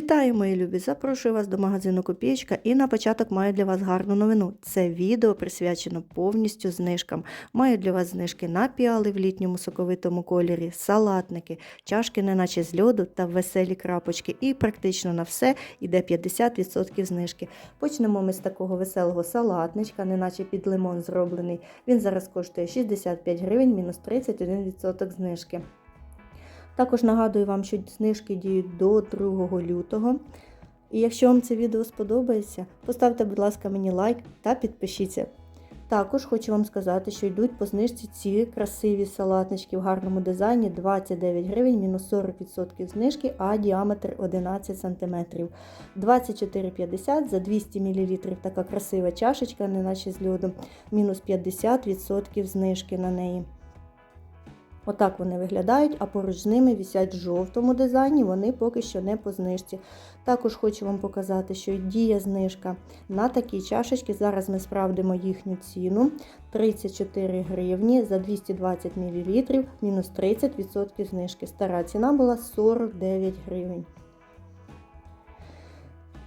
Вітаю, мої любі! Запрошую вас до магазину Копієчка і на початок маю для вас гарну новину. Це відео присвячено повністю знижкам. Маю для вас знижки на піали в літньому соковитому кольорі, салатники, чашки, неначе з льоду та веселі крапочки. І практично на все йде 50% знижки. Почнемо ми з такого веселого салатничка, неначе під лимон зроблений. Він зараз коштує 65 гривень, мінус 31% знижки. Також нагадую вам, що знижки діють до 2 лютого. І якщо вам це відео сподобається, поставте, будь ласка, мені лайк та підпишіться. Також хочу вам сказати, що йдуть по знижці ці красиві салатнички в гарному дизайні 29 гривень, мінус 40% знижки, а діаметр 11 см. 24,50 за 200 мл така красива чашечка, неначе з льодом, мінус 50% знижки на неї. Отак вони виглядають, а поруч з ними вісять в жовтому дизайні, вони поки що не по знижці. Також хочу вам показати, що діє знижка на такі чашечки. Зараз ми справдимо їхню ціну 34 гривні за 220 мл, мінус 30% знижки. Стара ціна була 49 гривень.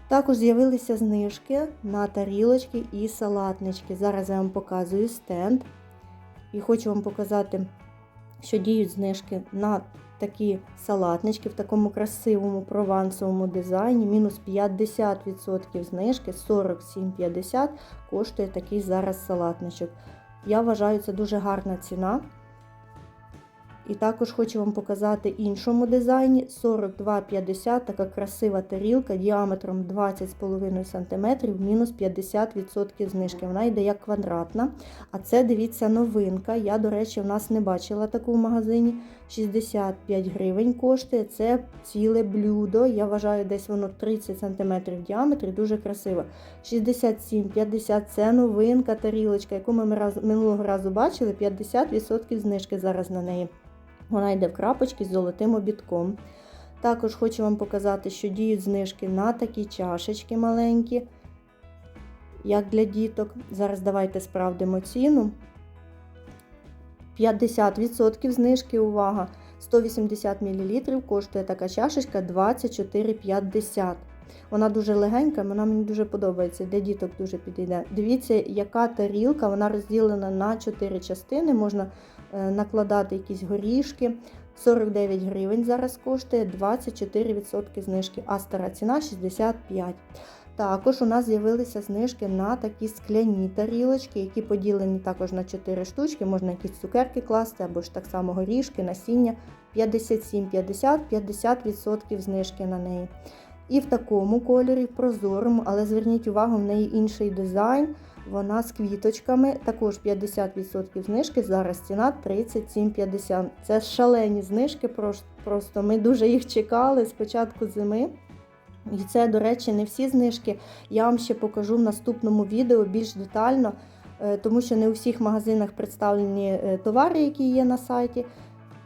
Також з'явилися знижки на тарілочки і салатнички. Зараз я вам показую стенд. І хочу вам показати що діють знижки на такі салатнички в такому красивому провансовому дизайні. Мінус 50% знижки, 47,50 коштує такий зараз салатничок. Я вважаю, це дуже гарна ціна. І також хочу вам показати іншому дизайні 42,50 така красива тарілка діаметром 20,5 см, мінус 50% знижки. Вона йде як квадратна. А це, дивіться, новинка. Я, до речі, в нас не бачила таку в магазині. 65 гривень коштує. Це ціле блюдо. Я вважаю, десь воно 30 см в діаметрі, дуже красиво. 67,50 це новинка тарілочка, яку ми минулого разу бачили. 50% знижки зараз на неї. Вона йде в крапочки з золотим обідком. Також хочу вам показати, що діють знижки на такі чашечки маленькі, як для діток. Зараз давайте справдимо ціну. 50% знижки, увага! 180 мл коштує така чашечка 24,50. Вона дуже легенька, вона мені дуже подобається, для діток дуже підійде. Дивіться, яка тарілка, вона розділена на 4 частини, можна е, накладати якісь горішки. 49 гривень зараз коштує 24% знижки, а стара ціна 65 також у нас з'явилися знижки на такі скляні тарілочки, які поділені також на 4 штучки. Можна якісь цукерки класти, або ж так само горішки, насіння 57,50, 50% знижки на неї. І в такому кольорі, прозорому, але зверніть увагу, в неї інший дизайн. Вона з квіточками, також 50% знижки. Зараз ціна 37,50. Це шалені знижки, просто ми дуже їх чекали з початку зими. І це, до речі, не всі знижки. Я вам ще покажу в наступному відео більш детально, е, тому що не у всіх магазинах представлені е, товари, які є на сайті.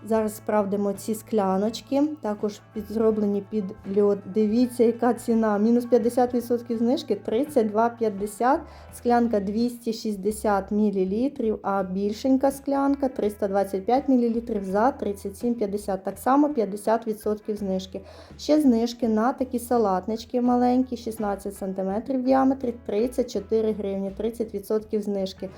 Зараз справдимо ці скляночки, також зроблені під льод. Дивіться, яка ціна. Мінус 50% знижки 32,50, склянка 260 мл, а більшенька склянка 325 мл за 37,50. Так само 50% знижки. Ще знижки на такі салатнички маленькі, 16 см в діаметрі, 34 гривні, 30% знижки.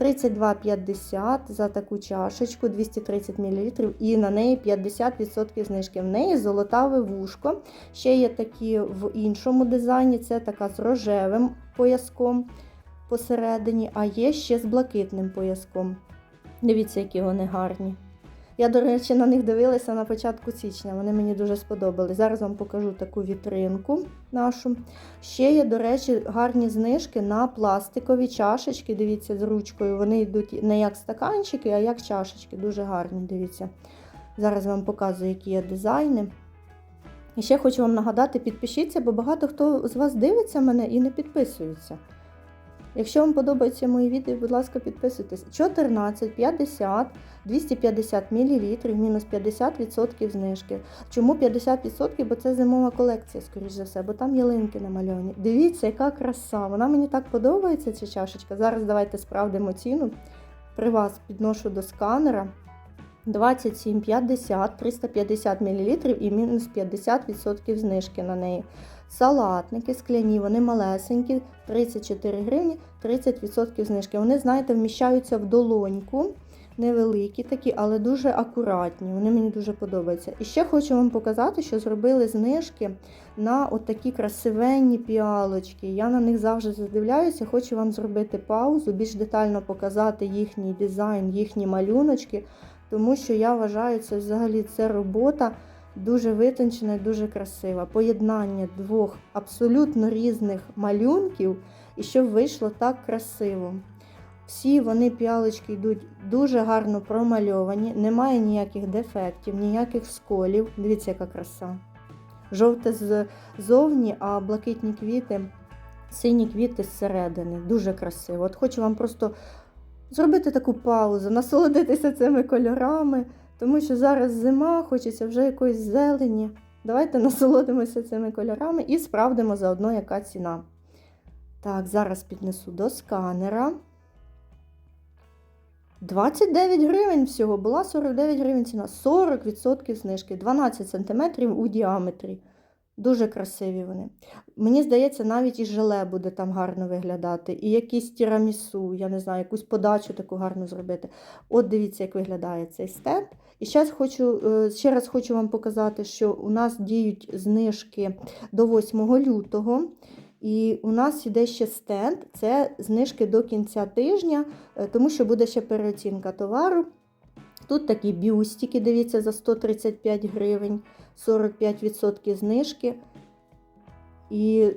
32,50 за таку чашечку 230 мл, і на неї 50% знижки. В неї золотаве вушко. Ще є такі в іншому дизайні, це така з рожевим пояском посередині, а є ще з блакитним пояском. Дивіться, які вони гарні. Я, до речі, на них дивилася на початку січня, вони мені дуже сподобали. Зараз вам покажу таку вітринку нашу. Ще є, до речі, гарні знижки на пластикові чашечки. Дивіться, з ручкою. Вони йдуть не як стаканчики, а як чашечки. Дуже гарні, дивіться. Зараз вам показую, які є дизайни. І ще хочу вам нагадати, підпишіться, бо багато хто з вас дивиться мене і не підписується. Якщо вам подобаються мої відео, будь ласка, підписуйтесь. 14, 50, 250 мл, мінус 50% знижки. Чому 50%? Бо це зимова колекція, скоріш за все, бо там ялинки намальовані. Дивіться, яка краса! Вона мені так подобається, ця чашечка. Зараз давайте справдимо ціну. При вас підношу до сканера. 27,50, 350 мл і мінус 50% знижки на неї. Салатники скляні, вони малесенькі, 34 гривні, 30% знижки. Вони, знаєте, вміщаються в долоньку, невеликі такі, але дуже акуратні. Вони мені дуже подобаються. І ще хочу вам показати, що зробили знижки на отакі красивенні піалочки. Я на них завжди задивляюся, хочу вам зробити паузу, більш детально показати їхній дизайн, їхні малюночки, тому що я вважаю, це взагалі це робота. Дуже витончена і дуже красива. Поєднання двох абсолютно різних малюнків, і щоб вийшло так красиво. Всі вони піалочки йдуть дуже гарно промальовані, немає ніяких дефектів, ніяких сколів. Дивіться, яка краса. Жовте ззовні, а блакитні квіти, сині квіти зсередини. Дуже красиво. От хочу вам просто зробити таку паузу, насолодитися цими кольорами. Тому що зараз зима, хочеться вже якоїсь зелені. Давайте насолодимося цими кольорами і справдимо заодно, яка ціна. Так, зараз піднесу до сканера. 29 гривень всього, була 49 гривень ціна, 40% знижки, 12 см у діаметрі. Дуже красиві вони. Мені здається, навіть і желе буде там гарно виглядати, і якісь тірамісу, я не знаю, якусь подачу таку гарну зробити. От дивіться, як виглядає цей стенд. І зараз хочу, ще раз хочу вам показати, що у нас діють знижки до 8 лютого. І у нас йде ще стенд, це знижки до кінця тижня, тому що буде ще переоцінка товару. Тут такі бюстики, дивіться, за 135 гривень, 45% знижки. І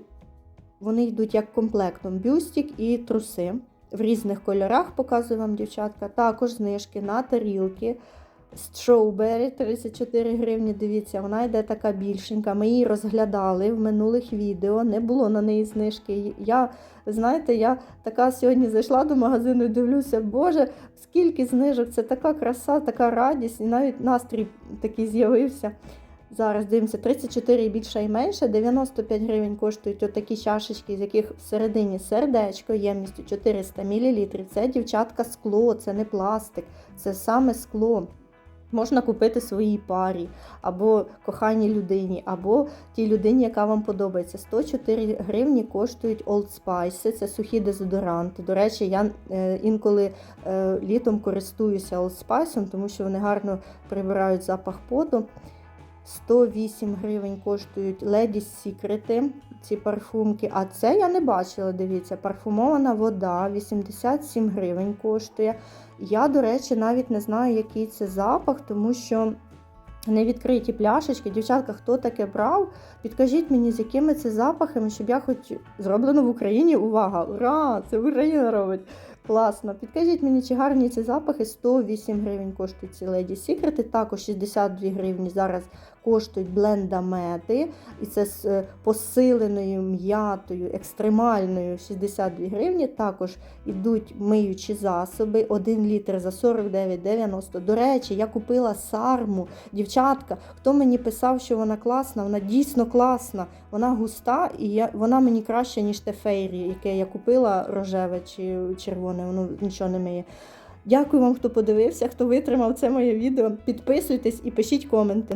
вони йдуть як комплектом бюстик і труси. В різних кольорах показую вам, дівчатка. Також знижки на тарілки. Strawberry 34 гривні. Дивіться, вона йде така більшенька. Ми її розглядали в минулих відео, не було на неї знижки. Я, знаєте, я така сьогодні зайшла до магазину і дивлюся, Боже, скільки знижок, це така краса, така радість, і навіть настрій такий з'явився. Зараз дивимося, 34 і більше і менше, 95 гривень коштують отакі чашечки, з яких всередині сердечко ємністю 400 мл. Це дівчатка скло, це не пластик, це саме скло. Можна купити своїй парі, або коханій людині, або тій людині, яка вам подобається. 104 гривні коштують Old Spice, це сухі дезодоранти. До речі, я е, інколи е, літом користуюся Old Spice, тому що вони гарно прибирають запах поту. 108 гривень коштують Lady Secret, ці парфумки. А це я не бачила, дивіться, парфумована вода 87 гривень коштує. Я, до речі, навіть не знаю, який це запах, тому що не відкриті пляшечки. Дівчатка, хто таке брав, підкажіть мені, з якими це запахами, щоб я хоч зроблено в Україні. Увага! Ура! Це Україна робить! Класно. Підкажіть мені, чи гарні ці запахи 108 гривень коштують ці Lady Secret, також 62 гривні зараз коштують блендамети. І це з е, посиленою м'ятою, екстремальною 62 гривні. Також йдуть миючі засоби, 1 літр за 49,90. До речі, я купила сарму. Дівчатка, хто мені писав, що вона класна, вона дійсно класна. Вона густа і я, вона мені краще, ніж те фейрі, яке я купила рожеве чи червоне, воно нічого не миє. Дякую вам, хто подивився, хто витримав це моє відео. Підписуйтесь і пишіть коменти.